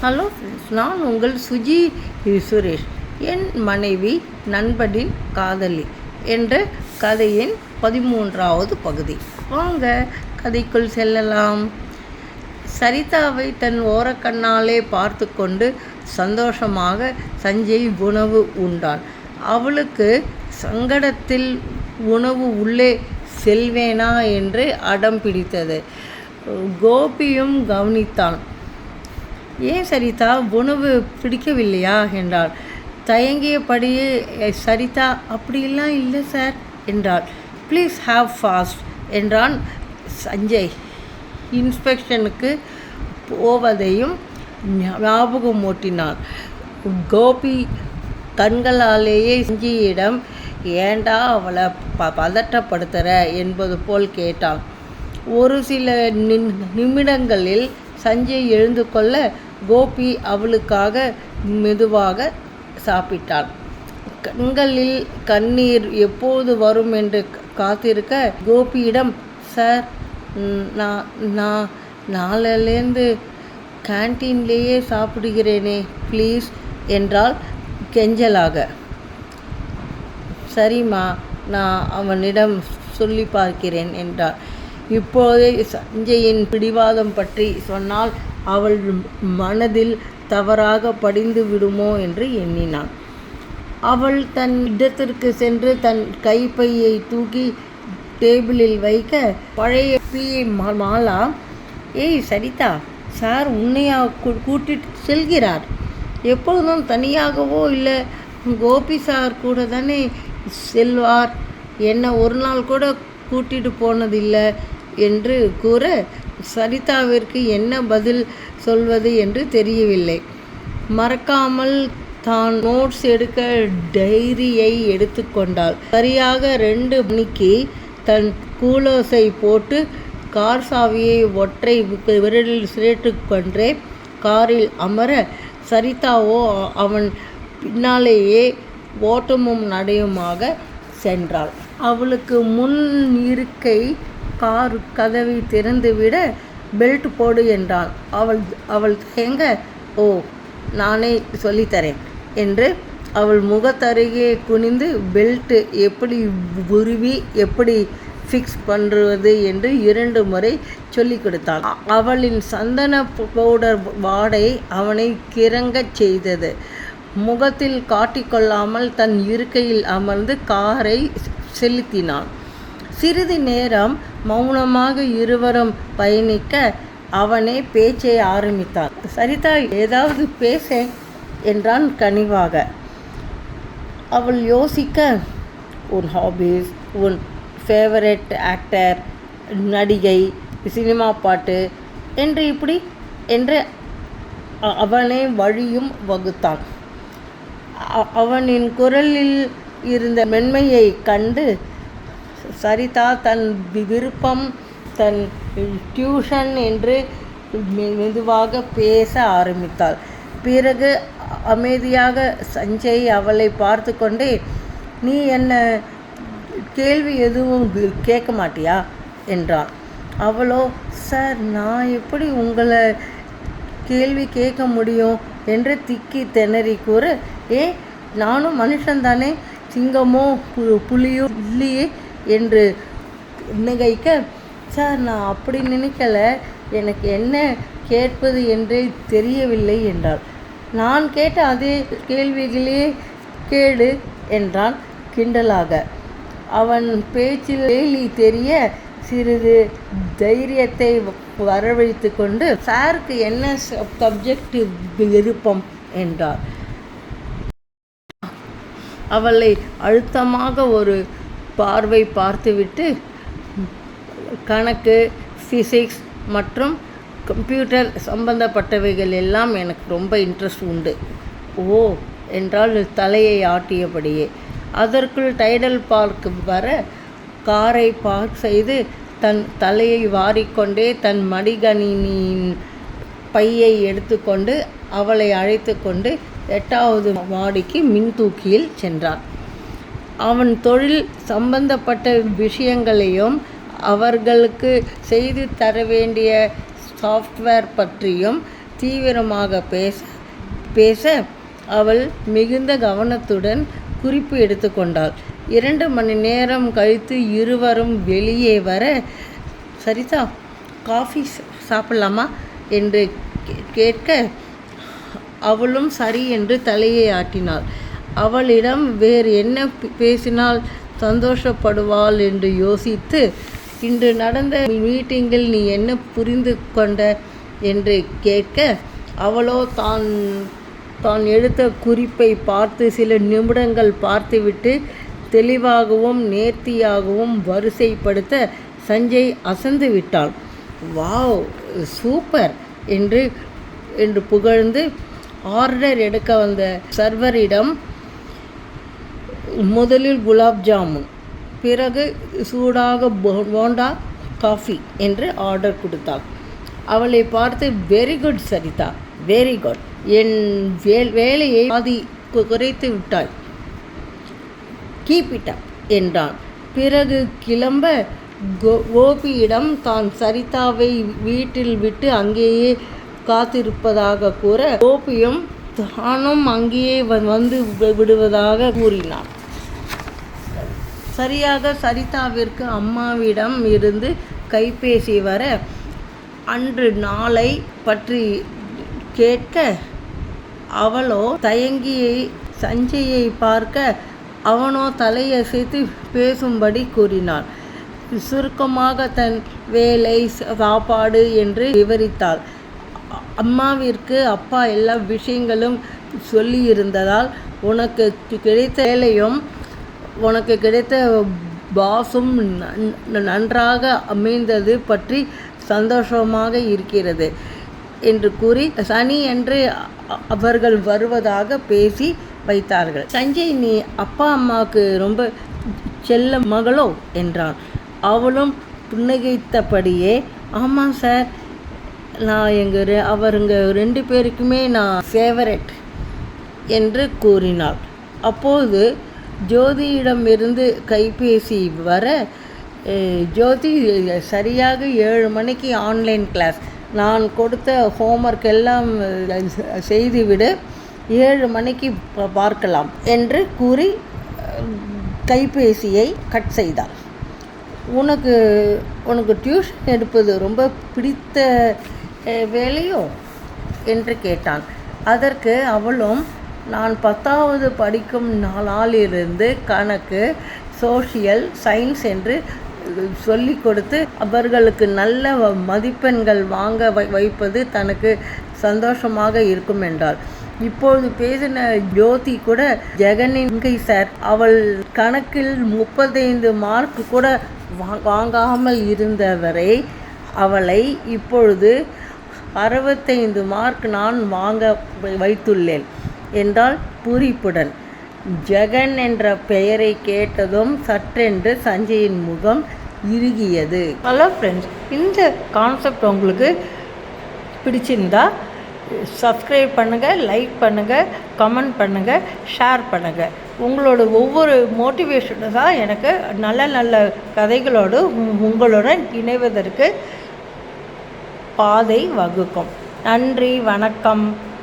Hello friends நான் உங்கள் சுஜி சுரேஷ் என் மனைவி நண்பனின் காதலி என்ற கதையின் பதிமூன்றாவது பகுதி. வாங்க கதைக்குள் செல்லலாம். சரிதாவை தன் ஓரக்கண்ணாலே பார்த்து கொண்டு சந்தோஷமாக சஞ்சய் உணவு உண்டான். அவளுக்கு சங்கடத்தில் உணவு உள்ளே செல்வேனா என்று அடம் பிடித்தது. கோபியும் கவனித்தான். ஏன் சரிதா? உணவு பிடிக்கவில்லையா? என்றாள். தயங்கியபடியே சரிதா அப்படிலாம் இல்லை சார் என்றாள். ப்ளீஸ் ஹாவ் ஃபாஸ்ட் என்றான் சஞ்சய். இன்ஸ்பெக்ஷனுக்கு போவதையும் ஞாபகம் ஓட்டினான் கோபி கண்களாலேயே சஞ்சயிடம் ஏண்டா அவளை ப பதட்டப்படுத்துகிற என்பது போல் கேட்டான். ஒரு சில நிமிடங்களில் சஞ்சய் எழுந்து கொள்ள கோபி அவளுக்காக மெதுவாக சாப்பிட்டாள். கண்களில் கண்ணீர் எப்போது வரும் என்று காத்திருக்க கோபியிடம் சார் நான் நான் நாளிலேருந்து கேன்டீன்லேயே சாப்பிடுகிறேனே ப்ளீஸ் என்றால் கெஞ்சலாக. சரிம்மா நான் அவனிடம் சொல்லி பார்க்கிறேன் என்றார் இப்போதே சஞ்சயின் பிடிவாதம் பற்றி சொன்னால் அவள் மனதில் தவறாக படிந்து விடுமோ என்று எண்ணினான். அவள் தன் இடத்திற்கு சென்று தன் கைப்பையை தூக்கி டேபிளில் வைக்க பழைய பிஏ மாலா ஏய் சரிதா சார் உன்னையா கூ- கூட்டிட்டு செல்கிறார். எப்பொழுதும் தனியாகவோ இல்லை கோபி சார் கூட தானே செல்வார். என்னை ஒரு நாள் கூட கூட்டிட்டு போனதில்லை. என்று கூற சரிதாவிற்கு என்ன பதில் சொல்வது என்று தெரியவில்லை. மறக்காமல் தான் நோட்ஸ் எடுக்க டைரியை எடுத்துக்கொண்டாள் சரியாக ரெண்டு மணிக்கு தன் கூலோஸை போட்டு கார் சாவியை ஒற்றை விரலில் சிரேட்டுக் கொன்றே காரில் அமர சரிதாவோ அவன் பின்னாலேயே ஓட்டமும் நடையுமாக சென்றாள். அவளுக்கு முன் இருக்கை கார் கதவை திறந்துவிட பெல்ட் போடு என்றான் அவள் அவள் தேங்க ஓ நானே சொல்லித்தரேன் என்று அவள் முகத்தருகே குனிந்து பெல்ட்டு எப்படி உருவி எப்படி ஃபிக்ஸ் பண்ணுறது என்று இரண்டு முறை சொல்லிக் கொடுத்தாள். அவளின் சந்தன பவுடர் வாடை அவனை கிறங்கச் செய்தது. முகத்தில் காட்டிக்கொள்ளாமல் தன் இருக்கையில் அமர்ந்து காரை செலுத்தினான். சிறிது நேரம் மௌனமாக இருவரும் பயணிக்க அவனே பேச்சை ஆரம்பித்தான். சரிதா ஏதாவது பேச என்றான் கனிவாக. அவள் யோசிக்க உன் ஹாபீஸ் உன் ஃபேவரட் ஆக்டர் நடிகை சினிமா பாட்டு என்று இப்படி என்று அவனே வழியும் வகுத்தான். அவனின் குரலில் இருந்த மென்மையை கண்டு சரிதா தன் விருப்பம் தன் டியூஷன் என்று மெ- மெதுவாக பேச ஆரம்பித்தாள். பிறகு அமைதியாக சஞ்சய் அவளை பார்த்து கொண்டே நீ என்ன கேள்வி எதுவும் கேட்க மாட்டியா? என்றான். அவளோ சார் நான் எப்படி உங்களை கேள்வி கேட்க முடியும்? என்று திக்கி திணறி கூற ஏ நானும் மனுஷன்தானே? சிங்கமோ புலியோ இல்லையே? என்று நினைக்க சார் நான் அப்படி நினைக்கல. எனக்கு என்ன கேட்பது என்றே தெரியவில்லை என்றாள். நான் கேட்ட அதே கேள்விகளே கேடு என்றான் கிண்டலாக. அவன் பேச்சில் கேலி தெரிய சிறிது தைரியத்தை வரவழைத்து கொண்டு சாருக்கு என்ன சப்ஜெக்ட் விருப்பம்? என்றார். அவளை அழுத்தமாக ஒரு பார்வை பார்த்துவிட்டு கணக்கு ஃபிசிக்ஸ் மற்றும் கம்ப்யூட்டர் சம்பந்தப்பட்டவைகள் எல்லாம் எனக்கு ரொம்ப இன்ட்ரெஸ்ட் உண்டு. ஓ என்றால் தலையை ஆட்டியபடியே. அதற்குள் டைடல் பார்க்கு வர காரை பார்க் செய்து தன் தலையை வாரிக்கொண்டே தன் மடிகணினியின் பையை எடுத்துக்கொண்டு அவளை அழைத்து கொண்டு எட்டாவது மாடிக்கு மின்தூக்கியில் சென்றான். அவன் தொழில் சம்பந்தப்பட்ட விஷயங்களையும் அவர்களுக்கு செய்து தர வேண்டிய சாஃப்ட்வேர் பற்றியும் தீவிரமாக பேச பேச அவள் மிகுந்த கவனத்துடன் குறிப்பு எடுத்துக்கொண்டாள் இரண்டு மணி நேரம் கழித்து இருவரும் வெளியே வர சரிதா காஃபி சாப்பிடலாமா? என்று கேட்க அவளும் சரி என்று தலையை ஆட்டினாள். அவளிடம் வேறு என்ன பேசினால் சந்தோஷப்படுவாள் என்று யோசித்து இன்று நடந்த மீட்டிங்கில் நீ என்ன புரிந்து கொண்ட என்று கேட்க அவளோ தான் தான் எடுத்த குறிப்பை பார்த்து சில நிமிடங்கள் பார்த்துவிட்டு தெளிவாகவும் நேர்த்தியாகவும் வரிசைப்படுத்த சஞ்சய் அசந்து விட்டாள். Wow super! என்று என்று புகழ்ந்து ஆர்டர் எடுக்க வந்த சர்வரிடம் முதலில் குலாப் ஜாமுன் பிறகு சூடாக போண்டா காஃபி என்று ஆர்டர் கொடுத்தாள். அவளை பார்த்து very good Saritha very good என் வே வேலையை பாதி குறைத்து விட்டாய். கீப் இட் அப் என்றான். பிறகு கிளம்ப கோ கோபியிடம் தான் சரிதாவை வீட்டில் விட்டு அங்கேயே காத்திருப்பதாக கூற கோபியும் தானும் அங்கேயே வந்து விடுவதாக கூறினான் சரியாக சரிதாவிற்கு அம்மாவிடம் இருந்து கைபேசி வர அன்று நாளை பற்றி கேட்க அவளோ தயங்கியை சஞ்சயை பார்க்க அவனோ தலையசைத்து பேசும்படி கூறினாள். சுருக்கமாக தன் வேலை சாப்பாடு என்று விவரித்தாள். அம்மாவிற்கு அப்பா எல்லா விஷயங்களும் சொல்லியிருந்ததால் உனக்கு கிடைத்த வேலையும் உனக்கு கிடைத்த பாஸும் நன்றாக அமைந்தது பற்றி சந்தோஷமாக இருக்கிறது என்று கூறி சனி என்று அவர்கள் வருவதாக பேசி வைத்தார்கள். சஞ்சய் நீ அப்பா அம்மாவுக்கு ரொம்ப செல்ல மகளோ? என்றான். அவளும் புன்னகைத்தபடியே ஆமாம் சார் நான் எங்கள் அவருங்க ரெண்டு பேருக்குமே நான் ஃபேவரட் என்று கூறினாள். அப்போது ஜோதியிடமிருந்து கைபேசி வர ஜோதி சரியாக ஏழு மணிக்கு ஆன்லைன் கிளாஸ். நான் கொடுத்த ஹோம்ஒர்க் எல்லாம் செய்துவிடு. ஏழு மணிக்கு பார்க்கலாம் என்று கூறி கைபேசியை கட் செய்தார். உனக்கு உனக்கு டியூஷன் எடுப்பது ரொம்ப பிடித்த வேலையோ? என்று கேட்டான். அதற்கு அவளும் நான் பத்தாவது படிக்கும் நாளிலிருந்து கணக்கு சோஷியல் சயின்ஸ் என்று சொல்லி கொடுத்து அவர்களுக்கு நல்ல மதிப்பெண்கள் வாங்க வைப்பது தனக்கு சந்தோஷமாக இருக்கும் என்றாள் இப்பொழுது பேசின ஜோதி கூட ஜெகனின்கை சார். அவள் கணக்கில் முப்பத்தைந்து மார்க் கூட வாங்காமல் இருந்தவரை அவளை இப்பொழுது அறுபத்தைந்து மார்க் நான் வாங்க வைத்துள்ளேன். என்றால் பூரிப்புடன். ஜெகன் என்ற பெயரை கேட்டதும் சற்றென்று சஞ்சயின் முகம் இறுகியது. ஹலோ ஃப்ரெண்ட்ஸ் இந்த கான்செப்ட் உங்களுக்கு பிடிச்சிருந்தா சப்ஸ்கிரைப் பண்ணுங்கள் லைக் பண்ணுங்கள் கமெண்ட் பண்ணுங்கள் ஷேர் பண்ணுங்கள் உங்களோட ஒவ்வொரு மோட்டிவேஷனாக எனக்கு நல்ல நல்ல கதைகளோடு உங்களுடன் இணைவதற்கு பாதை வகுக்கும். நன்றி வணக்கம்.